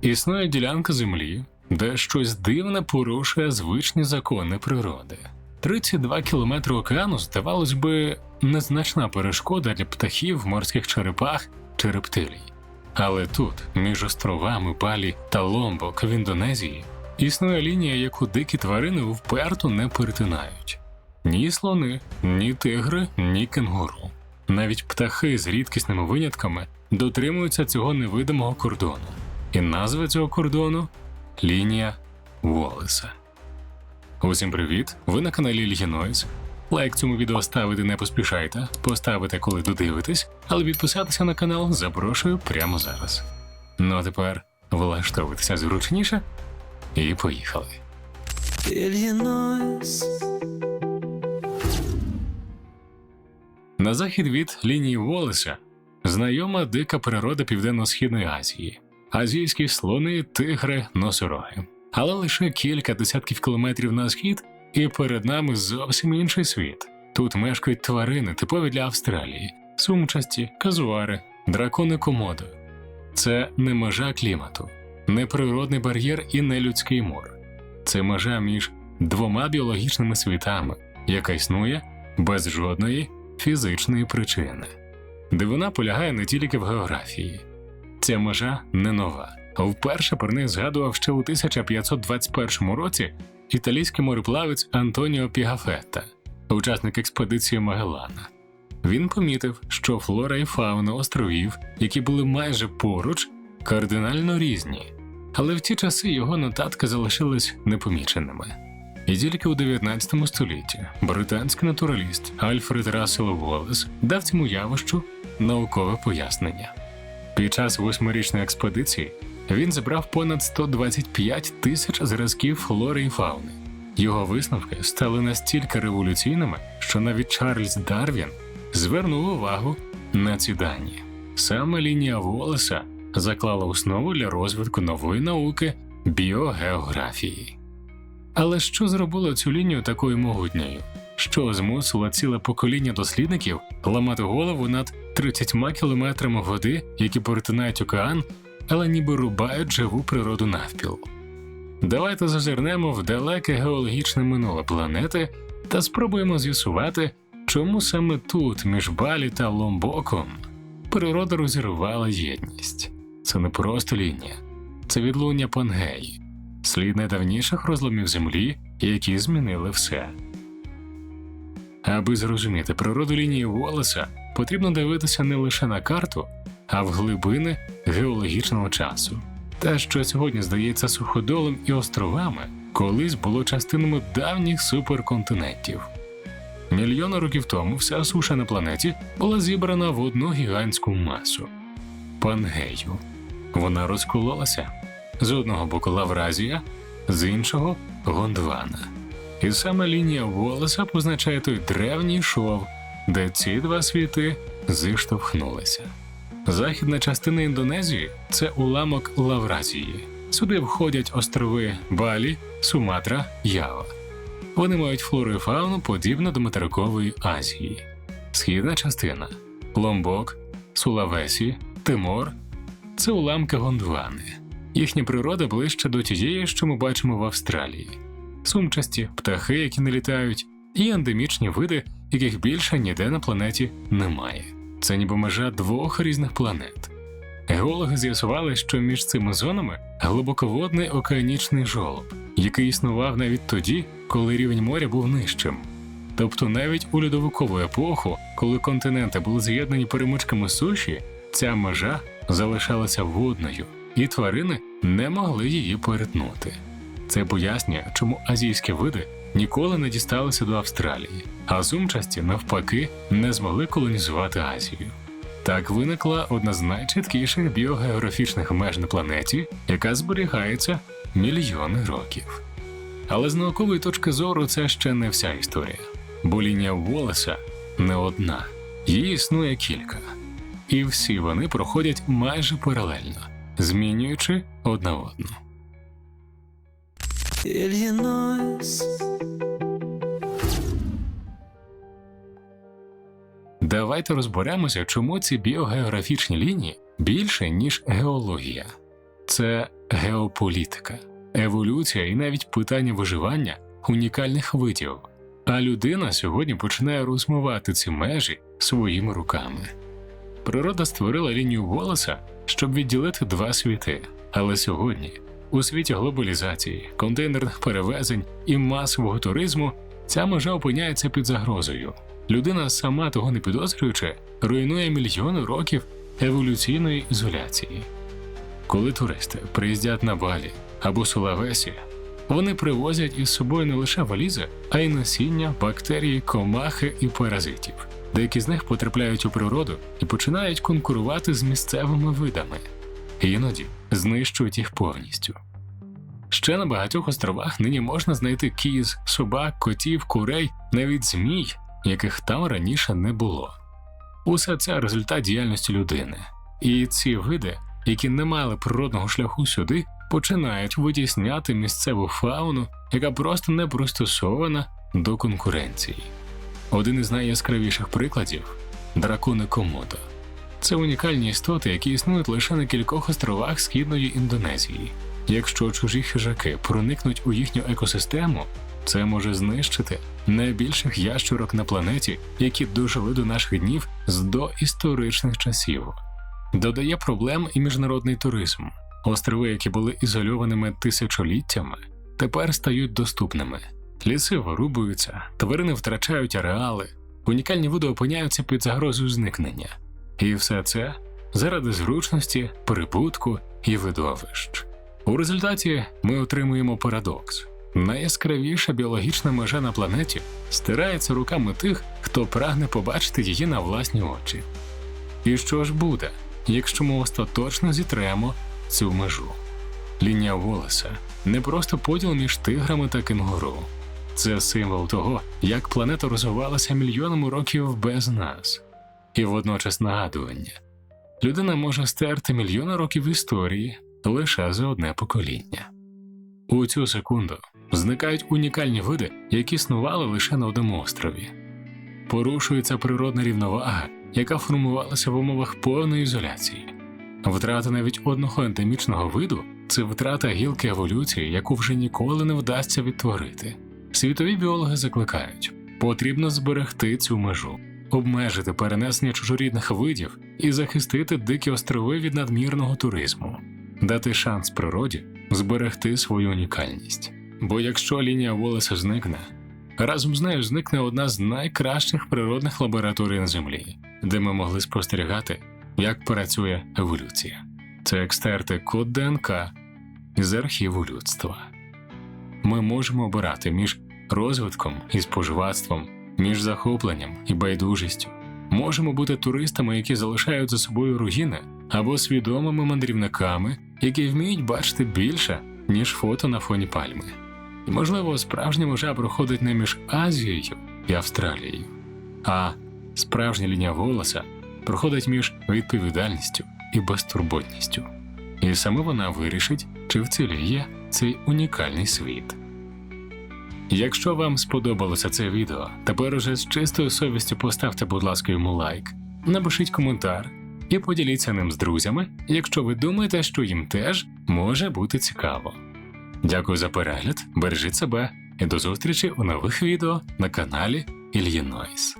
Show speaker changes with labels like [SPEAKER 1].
[SPEAKER 1] Існує ділянка землі, де щось дивне порушує звичні закони природи. 32 кілометри океану, здавалось би, незначна перешкода для птахів, морських черепах чи рептилій. Але тут, між островами Балі та Ломбок в Індонезії, існує лінія, яку дикі тварини вперто не перетинають. Ні слони, ні тигри, ні кенгуру. Навіть птахи з рідкісними винятками дотримуються цього невидимого кордону. І назва цього кордону лінія Волеса. Усім привіт! Ви на каналі Ільгінойс. Лайк цьому відео ставити не поспішайте, поставити, коли додивитесь, але підписатися на канал запрошую прямо зараз. Ну а тепер влаштовуйтеся зручніше і поїхали.
[SPEAKER 2] Ільїнойс,
[SPEAKER 1] На захід від лінії Волеса знайома дика природа Південно-Східної Азії, азійські слони, тигри, носороги. Але лише кілька десятків кілометрів на схід, і перед нами зовсім інший світ. Тут мешкають тварини, типові для Австралії, сумчасті, казуари, дракони комодо. Це не межа клімату, не природний бар'єр і не людський мор. Це межа між двома біологічними світами, яка існує без жодної фізичної причини. Дивина полягає не тільки в географії. Ця межа не нова. Вперше про неї згадував ще у 1521 році італійський мореплавець Антоніо Пігафетта, учасник експедиції Магеллана. Він помітив, що флора і фауна островів, які були майже поруч, кардинально різні, але в ті часи його нотатки залишились непоміченими. І тільки у 19 столітті британський натураліст Альфред Рассел Воллес дав цьому явищу наукове пояснення. Під час восьмирічної експедиції він зібрав понад 125 тисяч зразків флори і фауни. Його висновки стали настільки революційними, що навіть Чарльз Дарвін звернув увагу на ці дані. Саме лінія Волеса заклала основу для розвитку нової науки біогеографії. Але що зробило цю лінію такою могутньою? Що змусило ціле покоління дослідників ламати голову над 30 кілометрами води, які перетинають океан, але ніби рубають живу природу навпіл. Давайте зазирнемо в далеке геологічне минуле планети та спробуємо з'ясувати, чому саме тут, між Балі та Ломбоком, природа розірвала єдність. Це не просто лінія, це відлуння Пангеї, слід найдавніших розломів землі, які змінили все. Аби зрозуміти природу лінії Волеса, потрібно дивитися не лише на карту, а в глибини геологічного часу. Те, що сьогодні здається суходолом і островами, колись було частинами давніх суперконтинентів. Мільйони років тому вся суша на планеті була зібрана в одну гігантську масу Пангею. Вона розкололася з одного боку Лавразія, з іншого Гондвана. І саме лінія Волеса позначає той древній шов, де ці два світи зіштовхнулися. Західна частина Індонезії це уламок Лавразії. Сюди входять острови Балі, Суматра, Ява. Вони мають флору і фауну подібно до материкової Азії. Східна частина Ломбок, Сулавесі, Тимор це уламки Гондвани. Їхня природа ближче до тієї, що ми бачимо в Австралії. Сумчасті, птахи, які не літають, і ендемічні види, яких більше ніде на планеті немає. Це ніби межа двох різних планет. Геологи з'ясували, що між цими зонами глибоководний океанічний жолоб, який існував навіть тоді, коли рівень моря був нижчим. Тобто навіть у льодовикову епоху, коли континенти були з'єднані перемичками суші, ця межа залишалася водною, і тварини не могли її перетнути. Це пояснює, чому азійські види ніколи не дісталися до Австралії, а сумчасті, навпаки, не змогли колонізувати Азію. Так виникла одна з найчіткіших біогеографічних меж на планеті, яка зберігається мільйони років. Але з наукової точки зору це ще не вся історія, бо лінія Волеса не одна, її існує кілька, і всі вони проходять майже паралельно, змінюючи одна одну.
[SPEAKER 2] Ільїнойс,
[SPEAKER 1] Давайте розберемося, чому ці біогеографічні лінії більше, ніж геологія. це геополітика, еволюція і навіть питання виживання унікальних видів. А людина сьогодні починає розмивати ці межі своїми руками. Природа створила лінію волоса, щоб відділити два світи. Але сьогодні, у світі глобалізації, контейнерних перевезень і масового туризму, ця межа опиняється під загрозою. Людина, сама того не підозрюючи, руйнує мільйони років еволюційної ізоляції. Коли туристи приїздять на Балі або Сулавесі, вони привозять із собою не лише валізи, а й насіння, бактерії, комахи і паразитів. Деякі з них потрапляють у природу і починають конкурувати з місцевими видами, іноді знищують їх повністю. Ще на багатьох островах нині можна знайти кіз, собак, котів, курей, навіть змій, яких там раніше не було. Усе це результат діяльності людини. І ці види, які не мали природного шляху сюди, починають витісняти місцеву фауну, яка просто не пристосована до конкуренції. Один із найяскравіших прикладів дракони Комодо. Це унікальні істоти, які існують лише на кількох островах Східної Індонезії. Якщо чужі хижаки проникнуть у їхню екосистему, це може знищити найбільших ящурок на планеті, які дожили до наших днів з доісторичних часів. Додає проблем і міжнародний туризм. Острови, які були ізольованими тисячоліттями, тепер стають доступними. Ліси вирубуються, тварини втрачають ареали, унікальні види опиняються під загрозою зникнення. І все це заради зручності, прибутку і видовищ. У результаті ми отримуємо парадокс. Найяскравіша біологічна межа на планеті стирається руками тих, хто прагне побачити її на власні очі. І що ж буде, якщо ми остаточно зітремо цю межу? Лінія Волеса не просто поділ між тиграми та кенгуру. Це символ того, як планета розвивалася мільйонами років без нас, і водночас нагадування. Людина може стерти мільйони років історії лише за одне покоління. У цю секунду зникають унікальні види, які існували лише на одному острові. Порушується природна рівновага, яка формувалася в умовах повної ізоляції. Втрата навіть одного ендемічного виду це втрата гілки еволюції, яку вже ніколи не вдасться відтворити. Світові біологи закликають потрібно зберегти цю межу, обмежити перенесення чужорідних видів і захистити дикі острови від надмірного туризму, дати шанс природі зберегти свою унікальність. Бо якщо лінія Волеса зникне, разом з нею зникне одна з найкращих природних лабораторій на Землі, де ми могли спостерігати, як працює еволюція. Це екстерти код ДНК з архіву людства. Ми можемо обирати між розвитком і споживацтвом, між захопленням і байдужістю. Можемо бути туристами, які залишають за собою руїни, або свідомими мандрівниками, які вміють бачити більше, ніж фото на фоні пальми. І, можливо, справжня межа проходить не між Азією і Австралією, а справжня лінія волоса проходить між відповідальністю і безтурботністю. І саме вона вирішить, чи вціліє цей унікальний світ. Якщо вам сподобалося це відео, тепер уже з чистою совістю поставте, будь ласка, йому лайк, напишіть коментар і поділіться ним з друзями, якщо ви думаєте, що їм теж може бути цікаво. Дякую за перегляд, бережіть себе і до зустрічі у нових відео на каналі Ільїнойс.